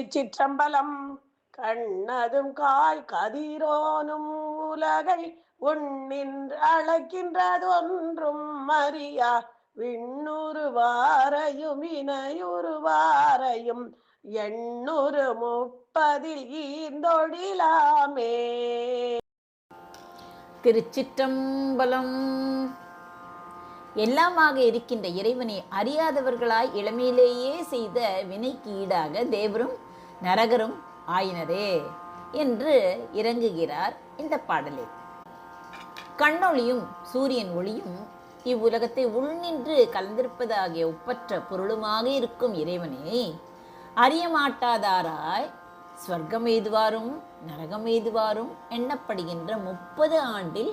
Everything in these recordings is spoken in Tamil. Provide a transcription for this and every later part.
திருச்சிற்றம்பலம் கண்ணதும் கால் கதிரோனும் உலகை உண்ணின்று அழைக்கின்றதொன்றும் மரியா விண்ணுருவாரையும் இணையுருவாரையும் எண்ணூறு முப்பதில் ஈந்தொழிலாமே. திருச்சிற்றம்பலம். எல்லாமாக இருக்கின்ற இறைவனை அறியாதவர்களாய் இளமையிலேயே செய்த வினைக்கு ஈடாக தேவரும் நரகரும் ஆயினரே என்று இறங்குகிறார் இந்த பாடலில் கண்ணொளியும் சூரியன் ஒளியும் இவ்வுலகத்தை உள்நின்று கலந்திருப்பதாகிய ஒப்பற்ற பொருளுமாக இருக்கும் இறைவனே அறியமாட்டாதாராய் ஸ்வர்க்கம் எய்துவாரும் நரகம் எய்துவாரும் எண்ணப்படுகின்ற முப்பது ஆண்டில்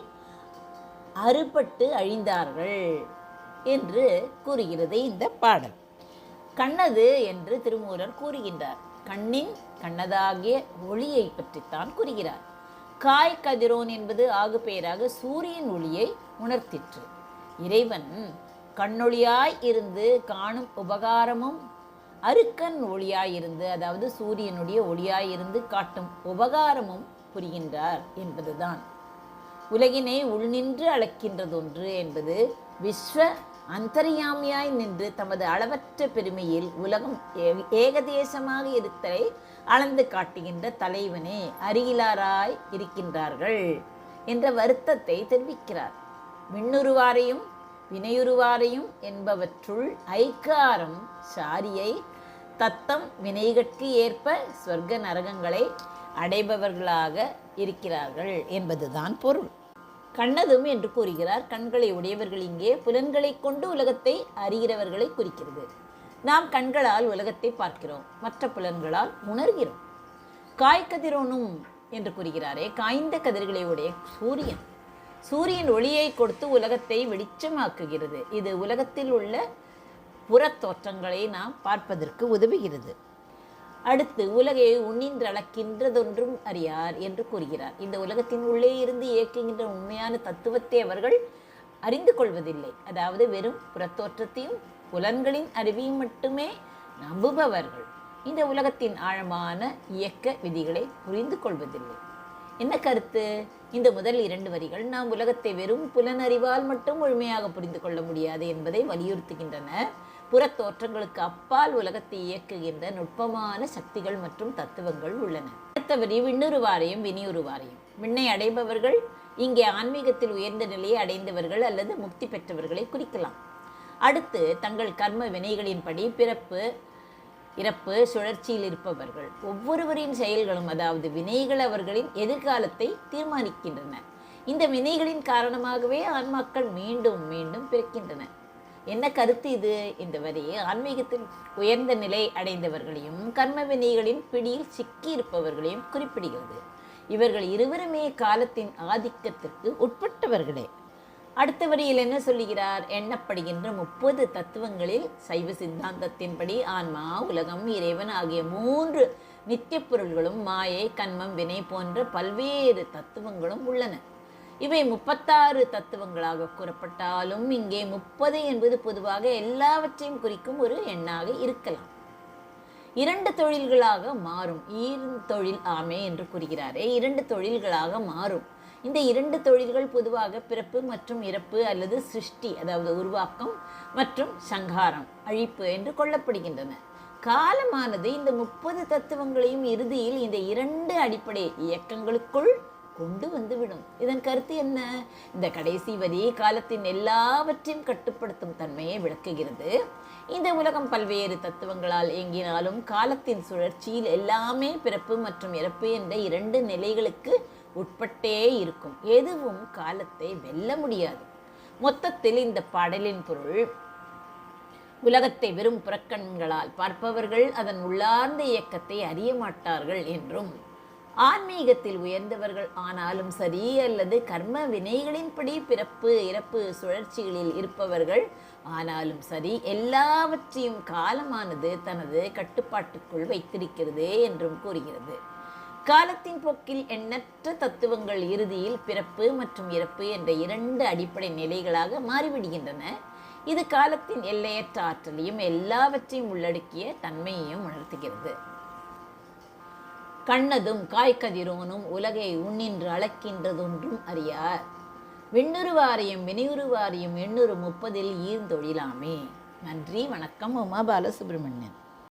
அறுபட்டு அழிந்தார்கள் என்று கூறுகிறது இந்த பாடல். கண்ணது என்று திருமூலர் கூறுகின்றார். கண்ணின் கண்ணதாகிய ஒளியை பற்றித்தான் கூறுகிறார். காய் கதிரோன் என்பது ஆகு பெயராக சூரியன் ஒளியை உணர்த்திற்று. இறைவன் கண்ணொளியாய் இருந்து காணும் உபகாரமும் அருக்கன் ஒளியாயிருந்து அதாவது சூரியனுடைய ஒளியாயிருந்து காட்டும் உபகாரமும் புரிகின்றார் என்பதுதான். உலகினை உள்நின்று அளக்கின்றதொன்று என்பது விஸ்வ அந்தரியாமியாய் நின்று தமது அளவற்ற பெருமையில் உலகம் ஏ- ஏகதேசமாக இருத்தலை அளந்து காட்டுகின்ற தலைவனே அருகிலாராய் இருக்கின்றார்கள் என்ற வருத்தத்தை தெரிவிக்கிறார். விண்ணுருவாரையும் வினையுருவாரையும் என்பவற்றுள் ஐக்காரம் சாரியை தத்தம் வினைகட்கு ஏற்ப சொர்க்க நரகங்களை அடைபவர்களாக இருக்கிறார்கள் என்பதுதான் பொருள். கண்ணதும் என்று கூறுகிறார் கண்களை உடையவர்கள் இங்கே புலன்களை கொண்டு உலகத்தை அறிகிறவர்களை குறிக்கிறது. நாம் கண்களால் உலகத்தை பார்க்கிறோம் மற்ற புலன்களால் உணர்கிறோம். காய்கதிரோனும் என்று கூறுகிறாரே காய்ந்த கதிர்களை உடைய சூரியன். சூரியன் ஒளியை கொடுத்து உலகத்தை வெளிச்சமாக்குகிறது. இது உலகத்தில் உள்ள புறத் தோற்றங்களை நாம் பார்ப்பதற்கு உதவுகிறது. அடுத்து உலகை உன்னின்றளக்கின்றதொன்றும் அறியார் என்று கூறுகிறார். இந்த உலகத்தின் உள்ளே இருந்து இயக்குகின்ற உண்மையான தத்துவத்தை அவர்கள் அறிந்து கொள்வதில்லை. அதாவது வெறும் புறத்தோற்றத்தையும் புலன்களின் அறிவையும் மட்டுமே நம்புபவர்கள் இந்த உலகத்தின் ஆழமான இயக்க விதிகளை புரிந்து கொள்வதில்லை. என்ன கருத்து? இந்த முதல் இரண்டு வரிகள் நாம் உலகத்தை வெறும் புலனறிவால் மட்டும் முழுமையாக புரிந்து கொள்ள முடியாது என்பதை வலியுறுத்துகின்றன. புறத்தோற்றங்களுக்கு அப்பால் உலகத்தை இயக்குகின்ற நுட்பமான சக்திகள் மற்றும் தத்துவங்கள் உள்ளன. அடுத்த வரி விண்ணுருவாரையும் வினியுருவாரையும் விண்ணை அடைபவர்கள் இங்கே ஆன்மீகத்தில் உயர்ந்த நிலையை அடைந்தவர்கள் அல்லது முக்தி பெற்றவர்களை குறிக்கலாம். அடுத்து தங்கள் கர்ம வினைகளின்படி பிறப்பு இறப்பு சுழற்சியில் இருப்பவர்கள். ஒவ்வொருவரின் செயல்களும் அதாவது வினைகள் அவர்களின் எதிர்காலத்தை தீர்மானிக்கின்றன. இந்த வினைகளின் காரணமாகவே ஆன்மாக்கள் மீண்டும் மீண்டும் பிறக்கின்றன. என்ன கருத்து இது இந்த வரி ஆன்மீகத்தில் உயர்ந்த நிலை அடைந்தவர்களையும் கர்ம வினைகளின் பிடியில் சிக்கியிருப்பவர்களையும் குறிப்பிடுகிறது. இவர்கள் இருவருமே காலத்தின் ஆதிக்கத்திற்கு உட்பட்டவர்களே. அடுத்த வரியில் என்ன சொல்லுகிறார்? எண்ணப்படுகின்ற முப்பது தத்துவங்களில் சைவ சித்தாந்தத்தின்படி ஆன்மா உலகம் இறைவன் ஆகிய மூன்று நித்திய பொருள்களும் மாயை கண்மம் வினை போன்ற பல்வேறு தத்துவங்களும் உள்ளன. இவை முப்பத்தாறு தத்துவங்களாக கூறப்பட்டாலும் இங்கே முப்பது என்பது பொதுவாக எல்லாவற்றையும் குறிக்கும் ஒரு எண்ணாக இருக்கலாம். இரண்டு தொழில்களாக மாறும். ஈர் தொழில் ஆமே என்று கூறுகிறாரே. இரண்டு தொழில்களாக மாறும். இந்த இரண்டு தொழில்கள் பொதுவாக பிறப்பு மற்றும் இறப்பு அல்லது சிருஷ்டி அதாவது உருவாக்கம் மற்றும் சங்காரம் அழிப்பு என்று கொள்ளப்படுகின்றன. காலமானது இந்த முப்பது தத்துவங்களையும் இறுதியில் இந்த இரண்டு அடிப்படை இயக்கங்களுக்குள் கொண்டு வந்துவிடும். இதன் கருத்து என்ன? இந்த கடைசி வரி காலத்தின் எல்லாவற்றையும் கட்டுப்படுத்தும் தன்மையை விளக்குகிறது. இந்த உலகம் பல்வேறு தத்துவங்களால் இயங்கினாலும் காலத்தின் சுழற்சியில் எல்லாமே பிறப்பு மற்றும் இறப்பு என்ற இரண்டு நிலைகளுக்கு உட்பட்டே இருக்கும். எதுவும் காலத்தை வெல்ல முடியாது. மொத்தத்தில் இந்த பாடலின் பொருள் உலகத்தை வெறும் புறக்கண்களால் பார்ப்பவர்கள் அதன் உள்ளார்ந்த இயக்கத்தை அறிய மாட்டார்கள் என்றும் ஆன்மீகத்தில் உயர்ந்தவர்கள் ஆனாலும் சரி அல்லது கர்ம வினைகளின்படி பிறப்பு இறப்பு சுழற்சிகளில் இருப்பவர்கள் ஆனாலும் சரி எல்லாவற்றையும் காலமானது தனது கட்டுப்பாட்டுக்குள் வைத்திருக்கிறது என்றும் கூறுகிறது. காலத்தின் போக்கில் எண்ணற்ற தத்துவங்கள் இறுதியில் பிறப்பு மற்றும் இறப்பு என்ற இரண்டு அடிப்படை நிலைகளாக மாறிவிடுகின்றன. இது காலத்தின் எல்லையற்ற ஆற்றலையும் எல்லாவற்றையும் உள்ளடக்கிய தன்மையையும் உணர்த்துகிறது. கண்ணதும் காய்கதிரோனும் உலகை உண்ணின்று அளக்கின்றதொன்றும் அறியார். விண்ணுருவாரியும் வினையுருவாரியும் எண்ணூறு முப்பதில் ஈர்ந்தொழிலாமே. நன்றி வணக்கம் உமா பாலசுப்ரமணியன்.